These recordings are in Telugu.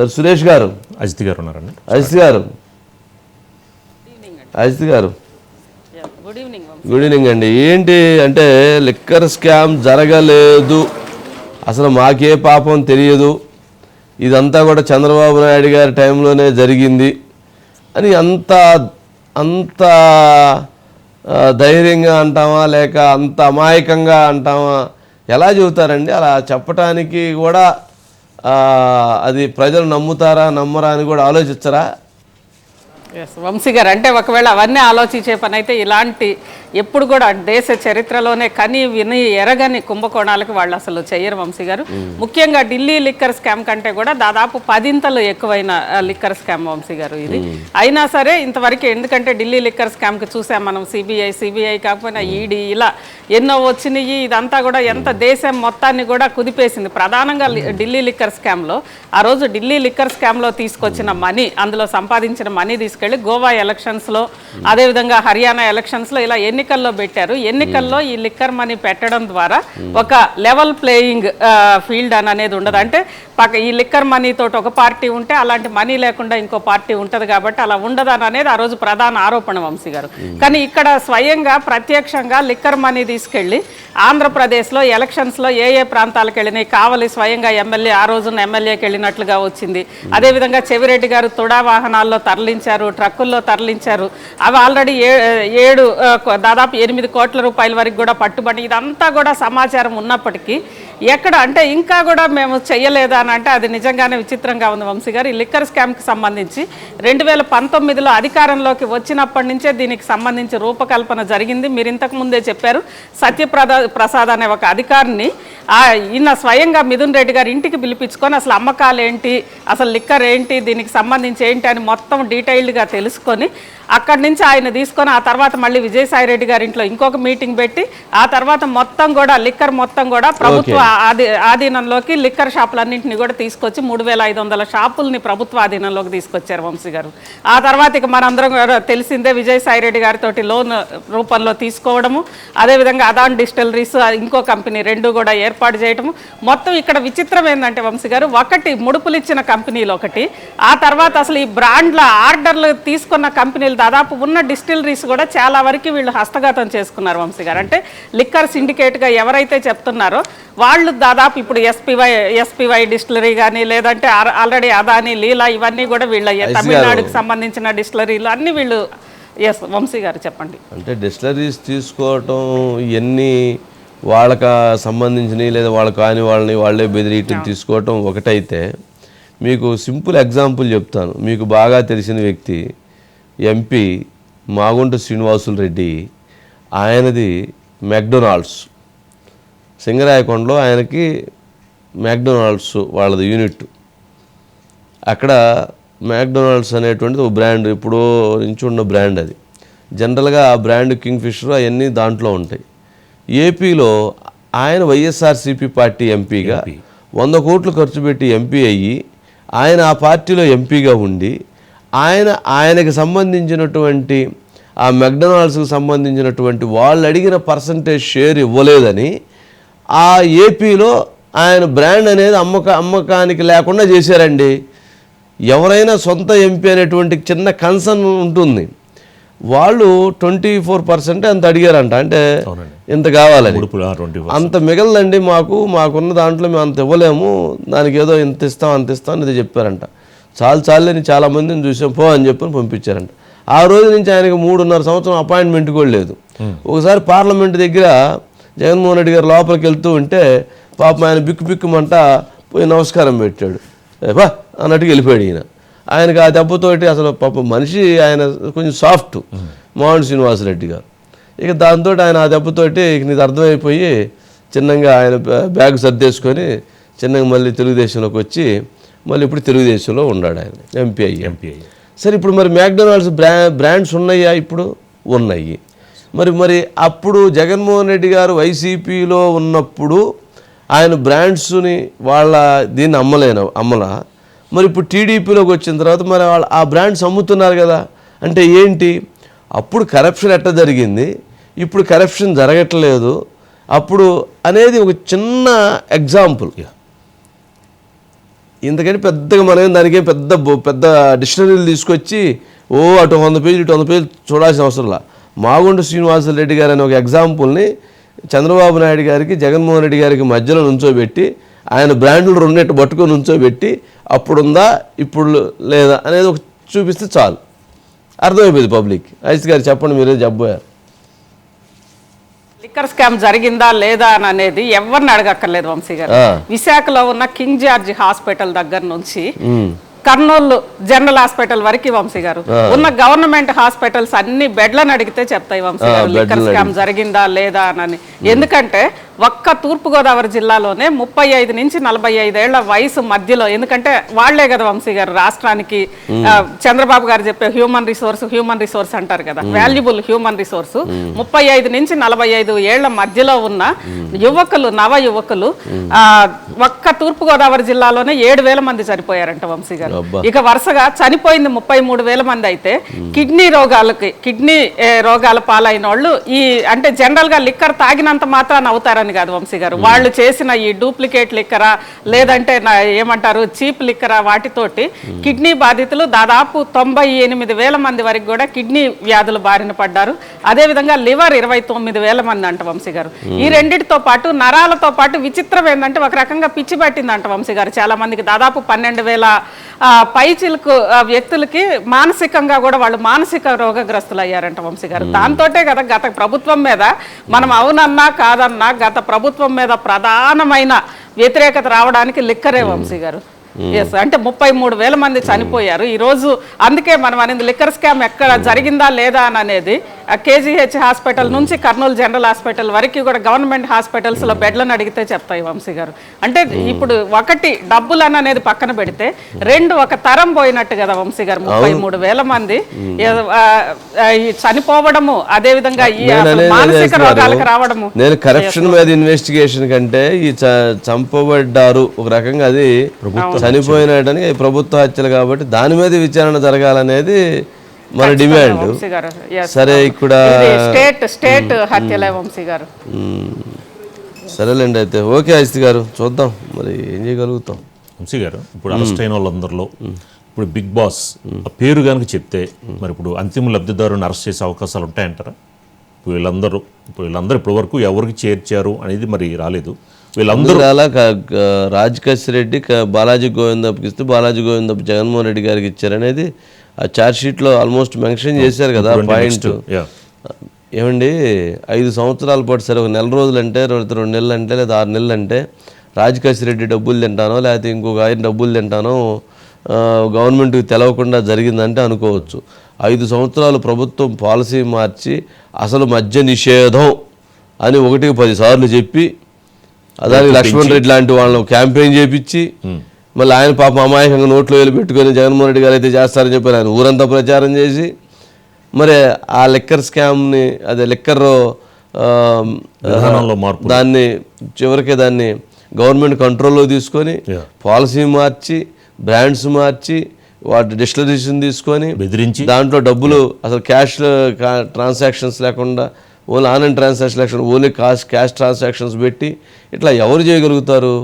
సార్ సురేష్ గారు. అజిత్ గారు ఉన్నారండి. అజిత్ గారు. అజిత్ గారు. గుడ్ ఈవినింగ్ గుడ్ ఈవినింగ్ అండి ఏంటి అంటే లిక్కర్ స్కామ్ జరగలేదు. అసలు మాకే పాపం తెలియదు. ఇదంతా కూడా చంద్రబాబు నాయుడు గారి టైంలోనే జరిగింది. అని అంత అంత ధైర్యంగా అంటామా లేక అంత అమాయకంగా అంటామా? ఎలా చెబుతారండి? అలా చెప్పటానికి కూడా అది ప్రజలు నమ్ముతారా నమ్మరా అని కూడా ఆలోచించరా? ఎస్ వంశీ గారు అంటే ఒకవేళ అవన్నీ ఆలోచించే పని అయితే ఇలాంటి ఎప్పుడు కూడా దేశ చరిత్రలోనే కని విని ఎరగని కుంభకోణాలకు వాళ్ళు అసలు చెయ్యరు వంశీ గారు. ముఖ్యంగా ఢిల్లీ లిక్కర్ స్కామ్ కంటే కూడా దాదాపు పదింతలు ఎక్కువైన లిక్కర్ స్కామ్ వంశీ గారు ఇది. అయినా సరే ఇంతవరకు ఎందుకంటే ఢిల్లీ లిక్కర్ స్కామ్కి చూసాం మనం సిబిఐ సిబిఐ కాకపోయినా ఈడీ ఇలా ఎన్నో వచ్చినాయి. ఇదంతా కూడా ఎంత దేశం మొత్తాన్ని కూడా కుదిపేసింది. ప్రధానంగా ఢిల్లీ లిక్కర్ స్కామ్లో ఆ రోజు ఢిల్లీ లిక్కర్ స్కామ్లో తీసుకొచ్చిన మనీ అందులో సంపాదించిన మనీ తీసుకెళ్ళి గోవా ఎలక్షన్స్లో అదేవిధంగా హర్యానా ఎలక్షన్స్లో ఇలా ఎన్నికల్లో పెట్టారు. ఎన్నికల్లో ఈ లిక్కర్ మనీ పెట్టడం ద్వారా ఒక లెవెల్ ప్లేయింగ్ ఫీల్డ్ అని అనేది ఉండదు. అంటే పక్క ఈ లిక్కర్ మనీ తోటి ఒక పార్టీ ఉంటే అలాంటి మనీ లేకుండా ఇంకో పార్టీ ఉంటుంది కాబట్టి అలా ఉండదు అని అనేది ఆ రోజు ప్రధాన ఆరోపణ వంశీ గారు. కానీ ఇక్కడ స్వయంగా ప్రత్యక్షంగా లిక్కర్ మనీ తీసుకెళ్ళి ఆంధ్రప్రదేశ్లో ఎలక్షన్స్లో ఏ ఏ ప్రాంతాలకు వెళ్ళినాయి కావలి స్వయంగా ఎమ్మెల్యే ఆ రోజున ఎమ్మెల్యేకి వెళ్ళినట్లుగా వచ్చింది. అదేవిధంగా చెవిరెడ్డి గారు తుడా వాహనాల్లో తరలించారు. ట్రక్కుల్లో తరలించారు. అవి ఆల్రెడీ ఏ ఏడు దాదాపు ఎనిమిది కోట్ల రూపాయల వరకు కూడా పట్టుబడి ఇదంతా కూడా సమాచారం ఉన్నప్పటికీ ఎక్కడ అంటే ఇంకా కూడా మేము చెయ్యలేదా అని అంటే అది నిజంగానే విచిత్రంగా ఉంది వంశీ గారు. ఈ లిక్కర్ స్కామ్కి సంబంధించి రెండు వేల పంతొమ్మిదిలో అధికారంలోకి వచ్చినప్పటి నుంచే దీనికి సంబంధించి రూపకల్పన జరిగింది. మీరు ఇంతకు ముందే చెప్పారు సత్యప్రదా ప్రసాద్ అనే ఒక అధికారిని ఈయన స్వయంగా మిథున్ రెడ్డి గారి ఇంటికి పిలిపించుకొని అసలు అమ్మకాలు ఏంటి అసలు లిక్కర్ ఏంటి దీనికి సంబంధించి ఏంటి అని మొత్తం డీటెయిల్డ్గా తెలుసుకొని అక్కడి నుంచి ఆయన తీసుకొని ఆ తర్వాత మళ్ళీ విజయసాయి రెడ్డి గారి ఇంట్లో ఇంకొక మీటింగ్ పెట్టి ఆ తర్వాత మొత్తం కూడా లిక్కర్ మొత్తం కూడా ప్రభుత్వ ఆది ఆధీనంలోకి లిక్కర్ షాపులన్నింటినీ కూడా తీసుకొచ్చి మూడు వేల ఐదు వందల షాపుల్ని ప్రభుత్వ ఆధీనంలోకి తీసుకొచ్చారు వంశీ గారు. ఆ తర్వాత ఇక మనందరం తెలిసిందే విజయసాయిరెడ్డి గారితో లోన్ రూపంలో తీసుకోవడము అదేవిధంగా అదాన్ డిస్టిలరీస్ ఇంకో కంపెనీ రెండు కూడా ఏర్పాటు చేయడము మొత్తం ఇక్కడ విచిత్రం ఏంటంటే వంశీ గారు ఒకటి ముడుపులు ఇచ్చిన కంపెనీలు ఒకటి ఆ తర్వాత అసలు ఈ బ్రాండ్ల ఆర్డర్లు తీసుకున్న కంపెనీలు దాదాపు ఉన్న డిస్టిలరీస్ కూడా చాలా వరకు వీళ్ళు హస్తగతం చేసుకున్నారు వంశీ గారు. అంటే లిక్కర్ సిండికేట్గా ఎవరైతే చెప్తున్నారో వాళ్ళు దాదాపు ఇప్పుడు ఎస్పీవై ఎస్పీవై డిస్టిలరీ కానీ లేదంటే ఆల్రెడీ అదాని లీలా ఇవన్నీ కూడా వీళ్ళ తమిళనాడుకి సంబంధించిన డిస్టిలరీలు అన్ని వీళ్ళు ఎస్ వంశీ గారు చెప్పండి. అంటే డిస్టిలరీస్ తీసుకోవటం ఇవన్నీ వాళ్ళకి సంబంధించినవి లేదా వాళ్ళకి కాని వాళ్ళని వాళ్ళే బెదిరియటం తీసుకోవటం ఒకటైతే మీకు సింపుల్ ఎగ్జాంపుల్ చెప్తాను. మీకు బాగా తెలిసిన వ్యక్తి ఎంపీ మాగుంట శ్రీనివాసులు రెడ్డి ఆయనది మెక్డొనాల్డ్స్ సింగరాయకొండలో ఆయనకి మెక్డొనాల్డ్స్ వాళ్ళది యూనిట్. అక్కడ మ్యాక్డొనాల్డ్స్ అనేటువంటిది ఒక బ్రాండ్ ఎప్పుడో నుంచి ఉన్న బ్రాండ్ అది. జనరల్గా ఆ బ్రాండ్ కింగ్ ఫిషర్ అవన్నీ దాంట్లో ఉంటాయి. ఏపీలో ఆయన వైఎస్ఆర్సీపీ పార్టీ ఎంపీగా వంద కోట్లు ఖర్చు పెట్టి ఎంపీ అయ్యి ఆయన ఆ పార్టీలో ఎంపీగా ఉండి ఆయన ఆయనకి సంబంధించినటువంటి ఆ మెక్డొనాల్డ్స్కి సంబంధించినటువంటి వాళ్ళు అడిగిన పర్సంటేజ్ షేర్ ఇవ్వలేదని ఆ ఏపీలో ఆయన బ్రాండ్ అనేది అమ్మక అమ్మకానికి లేకుండా చేశారండి. ఎవరైనా సొంత ఎంపీ అనేటువంటి చిన్న కన్సర్న్ ఉంటుంది. వాళ్ళు ట్వంటీ ఫోర్ పర్సెంట్ అంత అడిగారంట. అంటే. ఇంత కావాలని. అంత మిగలదండి మాకు. మాకున్న దాంట్లో మేము అంత ఇవ్వలేము. దానికి ఏదో ఇంత ఇస్తాం అంత ఇస్తాం ఇది చెప్పారంట. చాలు చాలని చాలా మందిని చూసాం. పో అని చెప్పని పంపించారంట. ఆ రోజు నుంచి ఆయనకి మూడున్నర సంవత్సరం అపాయింట్మెంట్ కూడా లేదు. ఒకసారి పార్లమెంట్ దగ్గర జగన్మోహన్ రెడ్డి గారు లోపలికి వెళ్తూ ఉంటే పాపం ఆయన బిక్కు బిక్కుమంట పోయి నమస్కారం పెట్టాడు. బా అన్నట్టుగా వెళ్ళిపోయాడు ఈయన. ఆయనకి ఆ దెబ్బతోటి అసలు పాపం మనిషి ఆయన కొంచెం సాఫ్ట్. మోహన్ శ్రీనివాసరెడ్డి గారు. ఇక దాంతో ఆయన ఆ దెబ్బతోటి ఇక నీది అర్థమైపోయి చిన్నగా ఆయన బ్యా- బ్యాగ్ సర్దేసుకొని చిన్నగా మళ్ళీ తెలుగుదేశంలోకి వచ్చి మళ్ళీ ఇప్పుడు తెలుగుదేశంలో ఉన్నాడు ఆయన. ఎంపీ అయ్యి ఎంపీ సరే ఇప్పుడు మరి మ్యాక్డొనాల్డ్స్ బ్రా బ్రాండ్స్ ఉన్నాయా ఇప్పుడు? ఉన్నాయి. మరి మరి అప్పుడు జగన్మోహన్ రెడ్డి గారు వైసీపీలో ఉన్నప్పుడు ఆయన బ్రాండ్స్ని వాళ్ళ దీన్ని అమ్మలేను అమ్మలా. మరి ఇప్పుడు టీడీపీలోకి వచ్చిన తర్వాత మరి వాళ్ళు ఆ బ్రాండ్స్ అమ్ముతున్నారు కదా. అంటే ఏంటి? అప్పుడు కరప్షన్ ఎట్ట జరిగింది? ఇప్పుడు కరప్షన్ జరగట్లేదు. అప్పుడు అనేది ఒక చిన్న ఎగ్జాంపుల్. ఇంతకంటే పెద్దగా మనం దానికేం పెద్ద పెద్ద డిక్షనరీలు తీసుకొచ్చి ఓ అటు వంద పేజీలు ఇటు వంద పేజీలు చూడాల్సిన అవసరంలా మాగుంట శ్రీనివాసరెడ్డి గారు అనే ఒక ఎగ్జాంపుల్ని చంద్రబాబు నాయుడు గారికి జగన్మోహన్ రెడ్డి గారికి మధ్యలో నుంచోబెట్టి ఆయన బ్రాండ్లు రెండెట్టు పట్టుకొని నుంచోబెట్టి అప్పుడుందా ఇప్పుడు లేదా అనేది ఒక చూపిస్తే చాలు. అర్థమైపోయింది పబ్లిక్ ఐస్ గారు చెప్పండి మీరే చెప్పబోయారు. లిక్కర్ స్కామ్ జరిగిందా లేదా అని అనేది ఎవరిని అడగక్కర్లేదు వంశీ గారు. విశాఖలో ఉన్న కింగ్ జార్జ్ హాస్పిటల్ దగ్గర నుంచి కర్నూలు జనరల్ హాస్పిటల్ వరకు వంశీ గారు. ఉన్న గవర్నమెంట్ హాస్పిటల్స్ అన్ని బెడ్లను అడిగితే చెప్తాయి వంశీ గారు. లిక్కర్ బెడ్లను స్కామ్ జరిగిందా లేదా అని. ఎందుకంటే ఒక్క తూర్పుగోదావరి జిల్లాలోనే ముప్పై ఐదు నుంచి నలభై ఐదేళ్ళ వయసు మధ్యలో ఎందుకంటే వాళ్ళే కదా వంశీ గారు రాష్ట్రానికి చంద్రబాబు గారు చెప్పే హ్యూమన్ రిసోర్స్ హ్యూమన్ రిసోర్స్ అంటారు కదా వాల్యుబుల్ హ్యూమన్ రిసోర్స్. ముప్పై ఐదు నుంచి నలభై ఐదు ఏళ్ళ మధ్యలో ఉన్న యువకులు నవ యువకులు ఆ, ఒక్క తూర్పుగోదావరి జిల్లాలోనే ఏడు వేల మంది చనిపోయారంట వంశీ గారు. ఇక వరుసగా చనిపోయింది ముప్పై మూడు వేల మంది అయితే కిడ్నీ రోగాలకి కిడ్నీ రోగాల పాలైన వాళ్ళు ఈ అంటే జనరల్గా లిక్కర్ తాగినంత మాత్రాన అవుతారని కాదు వంశీ గారు. వాళ్ళు చేసిన ఈ డూప్లికేట్ లిక్కరా లేదంటే ఏమంటారు చీప్ లిక్కరా వాటితోటి కిడ్నీ బాధితులు దాదాపు తొంభై ఎనిమిది వేల మంది వరకు కూడా కిడ్నీ వ్యాధులు బారిన పడ్డారు. అదే విధంగా లివర్ ఇరవై తొమ్మిది వేల మంది అంట వంశీ గారు. ఈ రెండిటితో పాటు నరాలతో పాటు విచిత్రం ఏంటంటే ఒక రకంగా పిచ్చి పట్టిందంట వంశీ గారు. చాలా మందికి దాదాపు పన్నెండు వేల పై చిలుకు వ్యక్తులకి మానసికంగా కూడా వాళ్ళు మానసిక రోగగ్రస్తులు అయ్యారంట వంశీ గారు. దాంతోటే కదా గత ప్రభుత్వం మీద మనం అవునన్నా కాదన్నా గత ప్రభుత్వం మీద ప్రధానమైన వ్యతిరేకత రావడానికి లిక్కరే వంశీ గారు. ఎస్ అంటే ముప్పై మూడు వేల మంది చనిపోయారు. ఈ రోజు అందుకే మనం అనేది లిక్కర్ స్కామ్ ఎక్కడ జరిగిందా లేదా అని అనేది కేజీహెచ్ హాస్పిటల్ నుంచి కర్నూలు జనరల్ హాస్పిటల్ వరకు కూడా గవర్నమెంట్ హాస్పిటల్స్లో బెడ్లను అడిగితే చెప్తాయి వంశీ గారు. అంటే ఇప్పుడు ఒకటి డబ్బులు అని అనేది పక్కన పెడితే రెండు ఒక తరం పోయినట్టు కదా వంశీ గారు ముప్పై మూడు వేల మంది. చనిపోవడము అదే విధంగా ఈ నేను అసలు అనేది మానసిక. రోగాలకు రావడము. నేను కరప్షన్ మీద ఇన్వెస్టిగేషన్ కంటే ఈ చంపబడ్డారు ఒక రకంగా అది చనిపోయినడానికి ప్రభుత్వ హత్యలు కాబట్టి దాని మీద విచారణ జరగాలనేది మన డిమాండ్. సరే ఇక్కడ స్టేట్ స్టేట్ హత్యలే వంశీ గారు. సరేలేండి అయితే. ఓకే అజిత్ గారు చూద్దాం. మరి ఏం చేయగలుగుతాం? వంశీ గారు ఇప్పుడు అరెస్ట్ అయిన వాళ్ళందరిలో ఇప్పుడు బిగ్ బాస్ ఆ పేరు కనుక చెప్తే మరి ఇప్పుడు అంతిమ లబ్ధిదారుని అరెస్ట్ చేసే అవకాశాలు ఉంటాయంటారా? ఇప్పుడు వీళ్ళందరూ ఇప్పుడు వీళ్ళందరూ ఇప్పటి వరకు ఎవరికి చేర్చారు అనేది మరి రాలేదు. వీళ్ళందరూ అలా రాజకేశ్ రెడ్డి బాలాజీ గోవిందప్కి ఇస్తే బాలాజీ గోవిందప్ జగన్మోహన్ రెడ్డి గారికి ఇచ్చారనేది ఆ ఛార్జ్ షీట్లో ఆల్మోస్ట్ మెన్షన్ చేశారు కదా పాయింట్ ఏమండి ఐదు సంవత్సరాల పాటు సరే ఒక నెల రోజులు అంటే రెండు రెండు నెలలు అంటే లేదా ఆరు నెలలు అంటే రాజకేశ్ రెడ్డి డబ్బులు తింటానో లేకపోతే ఇంకొక ఆయన డబ్బులు తింటానో గవర్నమెంట్కి తెలవకుండా జరిగిందంటే అనుకోవచ్చు. ఐదు సంవత్సరాలు ప్రభుత్వం పాలసీ మార్చి అసలు మద్య నిషేధం అని ఒకటికి పది సార్లు చెప్పి అదానికి లక్ష్మణ్ రెడ్డి లాంటి వాళ్ళని క్యాంపెయిన్ చేపించి మళ్ళీ ఆయన పాపం అమాయకంగా నోట్లో వేలు పెట్టుకొని జగన్మోహన్ రెడ్డి గారు అయితే చేస్తారని చెప్పి ఆయన. ఊరంతా ప్రచారం చేసి మరి ఆ లిక్కర్ స్కామ్ని అదే లిక్కర్ దాన్ని చివరికి దాన్ని గవర్నమెంట్ కంట్రోల్లో తీసుకొని. పాలసీ మార్చి బ్రాండ్స్ మార్చి వాటి డిస్టిలరీషన్ తీసుకొని బెదిరించి. దాంట్లో డబ్బులు అసలు క్యాష్ ట్రాన్సాక్షన్స్ లేకుండా ఓన్లీ ఆన్లైన్ ట్రాన్సాక్షన్ లేకుండా ఓన్లీ కాష్ క్యాష్ ట్రాన్సాక్షన్స్ పెట్టి ఇట్లా ఎవరు చేయగలుగుతారు?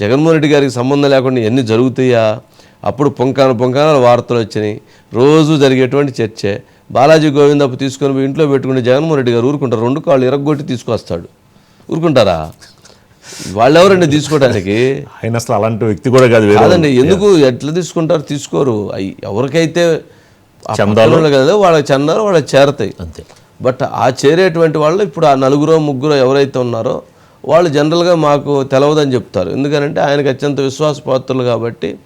జగన్మోహన్ రెడ్డి గారికి సంబంధం లేకుండా ఎన్ని జరుగుతాయా? అప్పుడు పొంకాన పొంకాన వార్తలు వచ్చినాయి. రోజు జరిగేటువంటి చర్చే. బాలాజీ గోవిందప్పు తీసుకొని పోయి ఇంట్లో పెట్టుకుని జగన్మోహన్ రెడ్డి గారు ఊరుకుంటారు రెండు కాళ్ళు ఇరగొట్టి తీసుకొస్తాడు. ఊరుకుంటారా? వాళ్ళెవరండి తీసుకోవడానికి ఆయన అసలు అలాంటి వ్యక్తి కూడా కాదు కాదండి ఎందుకు ఎట్లా తీసుకుంటారు? తీసుకోరు. ఎవరికైతే చందాలు. వాళ్ళు కదా వాళ్ళకి చందాలు వాళ్ళకి చేరతాయి. అంతే. బట్ ఆ చేరేటువంటి వాళ్ళు ఇప్పుడు ఆ నలుగురో ముగ్గురు ఎవరైతే ఉన్నారో వాళ్ళు జనరల్గా మాకు తెలవదని చెప్తారు. ఎందుకనంటే ఆయనకు అత్యంత విశ్వాసపాత్రులు కాబట్టి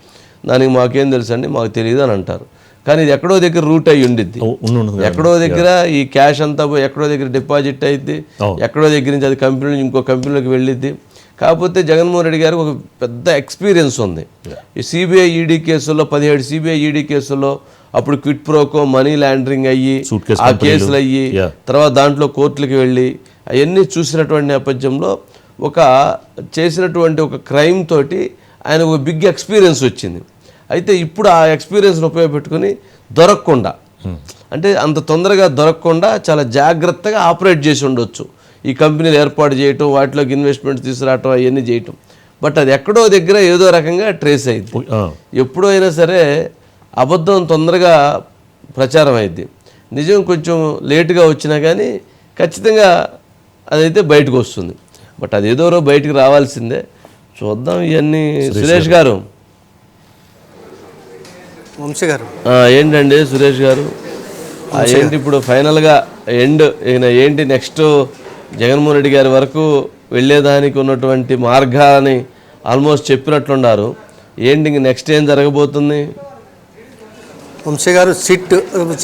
దానికి మాకేం తెలుసండి? మాకు తెలియదు అని అంటారు. కానీ ఇది ఎక్కడో దగ్గర రూట్ అయి ఉండిద్ది. ఎక్కడో దగ్గర ఈ క్యాష్ అంతా పోయి ఎక్కడో దగ్గర డిపాజిట్ అయింది అవును. ఎక్కడో దగ్గర నుంచి అది కంపెనీ నుంచి ఇంకో కంపెనీలోకి వెళ్ళిద్ది. కాకపోతే జగన్మోహన్ రెడ్డి గారికి ఒక పెద్ద ఎక్స్పీరియన్స్ ఉంది. ఈ సిబిఐ ఈడీ కేసుల్లో పదిహేడు సిబిఐ ఈడీ కేసుల్లో అప్పుడు క్విట్ ప్రోకో మనీ లాండరింగ్ అయ్యి ఆ. కేసులు అయ్యి. తర్వాత దాంట్లో కోర్టులకు వెళ్ళి అవన్నీ చూసినటువంటి నేపథ్యంలో ఒక చేసినటువంటి ఒక క్రైమ్ తోటి ఆయన ఒక బిగ్ ఎక్స్పీరియన్స్ వచ్చింది. అయితే ఇప్పుడు ఆ ఎక్స్పీరియన్స్ని ఉపయోగపెట్టుకుని దొరకకుండా అంటే అంత తొందరగా దొరకకుండా చాలా జాగ్రత్తగా ఆపరేట్ చేసి ఉండొచ్చు. ఈ కంపెనీలు ఏర్పాటు చేయటం వాటిలోకి ఇన్వెస్ట్మెంట్ తీసుకురావటం అవన్నీ చేయటం. బట్ అది ఎక్కడో దగ్గర ఏదో రకంగా ట్రేస్ అయింది. ఆ, ఎప్పుడూ అయినా సరే అబద్ధం తొందరగా ప్రచారం అయింది నిజం కొంచెం లేటుగా వచ్చినా కానీ ఖచ్చితంగా అదైతే బయటకు వస్తుంది. బట్ అది ఏదో బయటకు రావాల్సిందే. చూద్దాం ఇవన్నీ సురేష్ గారు. వంశీ గారు. ఆ, ఏంటండి సురేష్ గారు? ఆ, ఏంటి ఇప్పుడు ఫైనల్గా ఎండ్ ఈయన ఏంటి నెక్స్ట్ జగన్మోహన్ రెడ్డి గారి వరకు వెళ్ళేదానికి ఉన్నటువంటి మార్గాలని ఆల్మోస్ట్ చెప్పినట్లున్నారు. ఏంటి ఇంక నెక్స్ట్ ఏం జరగబోతుంది? వంశీ గారు సిట్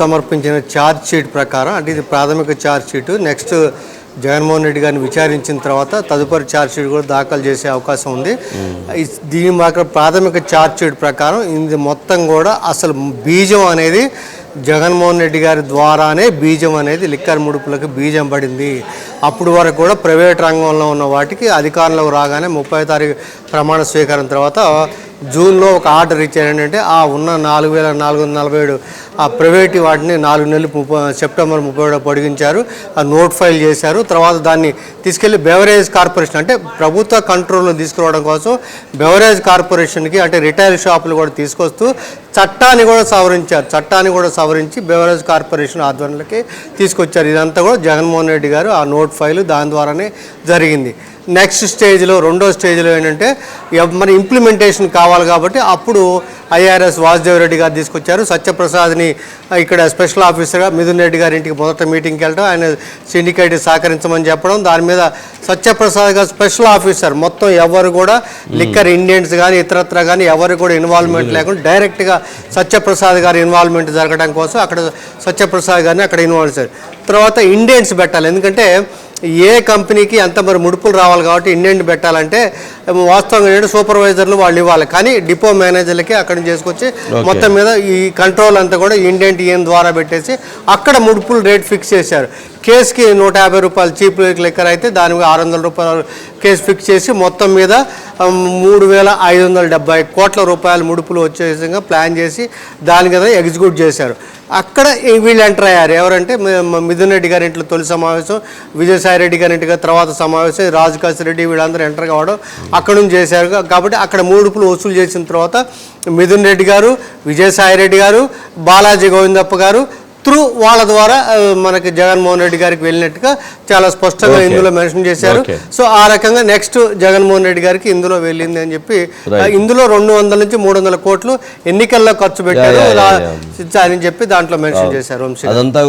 సమర్పించిన ఛార్జ్ షీట్ ప్రకారం అంటే ఇది ప్రాథమిక charge sheet. Next Jaganmohan Reddy గారిని విచారించిన తర్వాత తదుపరి ఛార్జ్ షీట్ కూడా దాఖలు చేసే అవకాశం ఉంది. దీని మాత్రం ప్రాథమిక ఛార్జ్ షీట్ ప్రకారం ఇది మొత్తం కూడా అసలు బీజం అనేది జగన్మోహన్ రెడ్డి గారి ద్వారానే బీజం అనేది లిక్కర్ ముడుపులకు బీజం పడింది. అప్పుడు వరకు కూడా ప్రైవేట్ రంగంలో ఉన్న వాటికి అధికారంలోకి రాగానే ముప్పై తారీఖు ప్రమాణ స్వీకారం తర్వాత జూన్లో ఒక ఆర్డర్ ఇచ్చారు. ఏంటంటే ఆ ఉన్న నాలుగు వేల నాలుగు వందల నలభై ఏడు ఆ ప్రైవేట్ వాటిని నాలుగు నెలలు ముప్పై సెప్టెంబర్ ముప్పై ఏడు పొడిగించారు. ఆ నోట్ ఫైల్ చేశారు. తర్వాత దాన్ని తీసుకెళ్ళి బెవరేజ్ కార్పొరేషన్ అంటే ప్రభుత్వ కంట్రోల్ను తీసుకురావడం కోసం బెవరేజ్ కార్పొరేషన్కి అంటే రిటైల్ షాపులు కూడా తీసుకొస్తూ చట్టాన్ని కూడా సవరించారు. చట్టాన్ని కూడా సవరించి బెవరేజ్ కార్పొరేషన్ ఆధ్వర్యంలోకి తీసుకొచ్చారు. ఇదంతా కూడా జగన్మోహన్ రెడ్డి గారు ఆ నోట్ ఫైల్ దాని ద్వారానే జరిగింది. నెక్స్ట్ స్టేజ్లో రెండో స్టేజ్లో ఏంటంటే మరి ఇంప్లిమెంటేషన్ కావాలి కాబట్టి అప్పుడు ఐఆర్ఎస్ వాసుదేవ్ రెడ్డి గారు తీసుకొచ్చారు. సత్యప్రసాద్ని ఇక్కడ స్పెషల్ ఆఫీసర్గా మిథున్ రెడ్డి గారి ఇంటికి మొదట మీటింగ్కి వెళ్ళడం ఆయన సిండికేట్ సహకరించమని చెప్పడం దాని మీద సత్యప్రసాద్ గారు స్పెషల్ ఆఫీసర్. మొత్తం ఎవరు కూడా లిక్కర్ ఇండియన్స్ కానీ ఇతరత్ర కానీ ఎవరు కూడా ఇన్వాల్వ్మెంట్ లేకుండా డైరెక్ట్గా సత్యప్రసాద్ గారి ఇన్వాల్వ్మెంట్ జరగడం కోసం అక్కడ సత్యప్రసాద్ గారిని అక్కడ ఇన్వాల్వ్ చేశారు. తర్వాత ఇండియన్స్ పెట్టాలి. ఎందుకంటే ఏ కంపెనీకి ఎంత మరి ముడుపులు రావాలి కాబట్టి ఇండియన్ పెట్టాలంటే వాస్తవంగా ఏంటంటే సూపర్వైజర్లు వాళ్ళు ఇవ్వాలి. కానీ డిపో మేనేజర్లకి అక్కడ నుంచి చేసుకొచ్చి మొత్తం మీద ఈ కంట్రోల్ అంతా కూడా ఇండియన్ టీఎన్ ద్వారా పెట్టేసి అక్కడ ముడుపులు రేట్ ఫిక్స్ చేశారు. కేసుకి నూట యాభై రూపాయలు చీప్ లెక్కర్ అయితే దాని మీద ఆరు వందల రూపాయలు కేసు ఫిక్స్ చేసి మొత్తం మీద మూడు వేల ఐదు వందల డెబ్బై కోట్ల రూపాయల ముడుపులు వచ్చే విధంగా ప్లాన్ చేసి దాని మీద ఎగ్జిక్యూట్ చేశారు. అక్కడ వీళ్ళు ఎంటర్ అయ్యారు. ఎవరంటే మిథున్ రెడ్డి గారి ఇంట్లో తొలి సమావేశం విజయసాయి రెడ్డి గారి ఇంటిగా తర్వాత సమావేశం రాజకాశి రెడ్డి వీళ్ళందరూ ఎంటర్ కావడం అక్కడ నుంచి చేశారు. కాబట్టి అక్కడ మూడుపులు వసూలు చేసిన తర్వాత మిథున్ రెడ్డి గారు విజయసాయి రెడ్డి గారు బాలాజీ గోవిందప్ప గారు త్రూ వాళ్ళ ద్వారా మనకి జగన్మోహన్ రెడ్డి గారికి వెళ్ళినట్టుగా చాలా స్పష్టంగా. ఇందులో మెన్షన్ చేశారు. సో ఆ రకంగా నెక్స్ట్ జగన్మోహన్ రెడ్డి గారికి ఇందులో వెళ్ళింది అని చెప్పి ఇందులో రెండు వందల నుంచి మూడు వందల కోట్లు ఎన్నికల్లో ఖర్చు పెట్టారు అని చెప్పి దాంట్లో మెన్షన్ చేశారు వంశీ గారు. అదంతా